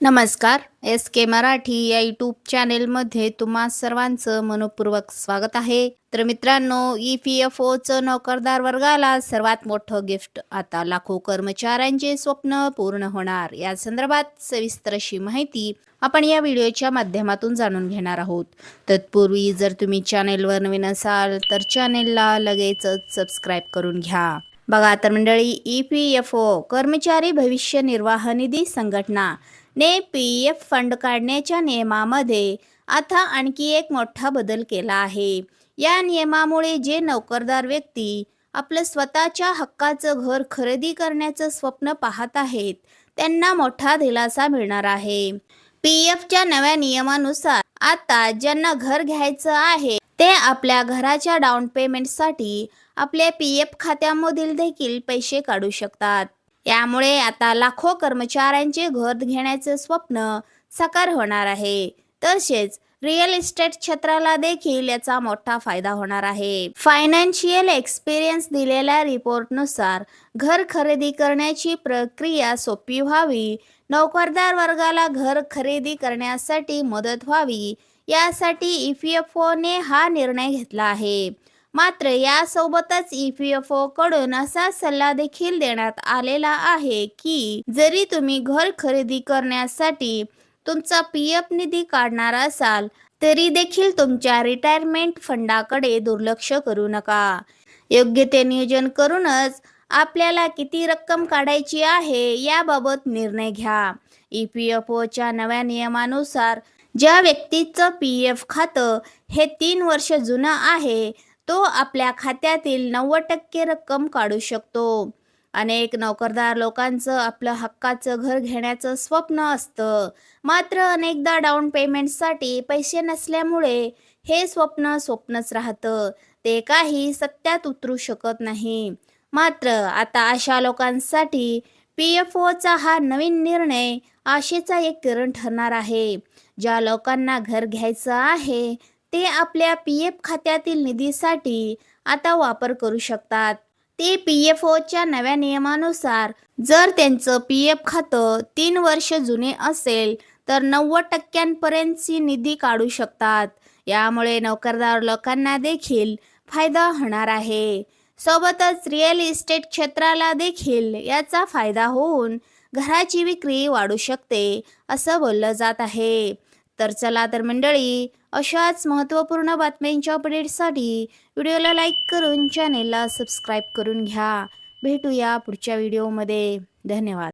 नमस्कार. एस के मराठी या यूट्यूब चॅनेलमध्ये तुम्हा सर्वांचं मनपूर्वक स्वागत आहे. तर मित्रांनो ई पी एफ ओचं नोकरदार वर्गाला सर्वात मोठं गिफ्ट आता लाखो कर्मचाऱ्यांचे स्वप्न पूर्ण होणार. या संदर्भात सविस्तर अशी माहिती आपण या व्हिडिओच्या माध्यमातून जाणून घेणार आहोत. तत्पूर्वी जर तुम्ही चॅनेलवर नवीन असाल तर चॅनेलला लगेचच सबस्क्राईब करून घ्या. बघा तर मंडळी ई पी एफ ओ कर्मचारी भविष्य निर्वाह निधी संघटना ने पी एफ फंड काढण्याच्या नियमामध्ये आता आणखी एक मोठा बदल केला आहे. या नियमामुळे जे नोकरदार व्यक्ती आपलं स्वतःच्या हक्काचं घर खरेदी करण्याचं स्वप्न पाहत आहेत त्यांना मोठा दिलासा मिळणार आहे. पी एफच्या नव्या नियमानुसार आता ज्यांना घर घ्यायचं आहे ते आपल्या घराच्या डाऊन पेमेंटसाठी आपल्या पी एफ खात्यामधील देखील पैसे काढू शकतात. यामुळे आता लाखो कर्मचाऱ्यांचे घर घेण्याचे स्वप्न साकार होणार आहे. तसेच रिअल इस्टेट क्षेत्राला देखील याचा मोठा फायदा होणार आहे. फायनान्शियल एक्सपिरियन्स दिलेल्या रिपोर्टनुसार घर खरेदी करण्याची प्रक्रिया सोपी व्हावी नोकरदार वर्गाला घर खरेदी करण्यासाठी मदत व्हावी. यासाठी ई पी एफ ओने हा निर्णय घेतला आहे. मात्र यासोबतच ई पी एफकडून असा सल्ला देखील देण्यात आलेला आहे की जरी तुम्ही घर खरेदी करण्यासाठी तुमचा पी एफ निधी काढणार असाल तरी देखील तुमच्या रिटायरमेंट फंडाकडे दुर्लक्ष करू नका. योग्य ते नियोजन करूनच आपल्याला किती रक्कम काढायची आहे याबाबत निर्णय घ्या. ई पी एफ ओच्या नव्या नियमानुसार ज्या व्यक्तीचं पी एफ खातं हे तीन वर्ष जुनं आहे तो आपल्या खात्यातील नव्वद टक्के रक्कम काढू शकतो. अनेक नोकरदार लोकांचं आपलं हक्काचं घर घेण्याचं स्वप्न असतं. मात्र अनेकदा डाऊन पेमेंटसाठी पैसे नसल्यामुळे हे स्वप्न स्वप्नच राहतं. ते काही सत्यात उतरू शकत नाही. मात्र आता अशा लोकांसाठी पी एफ ओचा हा नवीन निर्णय आशेचा एक किरण ठरणार आहे. ज्या लोकांना घर घ्यायचं आहे ते आपल्या पी एफ खात्यातील निधीसाठी आता वापर करू शकतात. ते पी एफ ओच्या नव्या नियमानुसार जर त्यांचं पी एफ खातं तीन वर्ष जुने असेल तर नव्वद टक्क्यांपर्यंतची निधी काढू शकतात. यामुळे नोकरदार लोकांना देखील फायदा होणार आहे. सोबतच रिअल इस्टेट क्षेत्राला देखील याचा फायदा होऊन घराची विक्री वाढू शकते असं बोललं जात आहे. तर चला तर मंडळी अशाच महत्त्वपूर्ण बातम्यांच्या अपडेटसाठी व्हिडिओला लाईक करून चॅनेलला सबस्क्राईब करून घ्या. भेटूया पुढच्या व्हिडिओमध्ये धन्यवाद.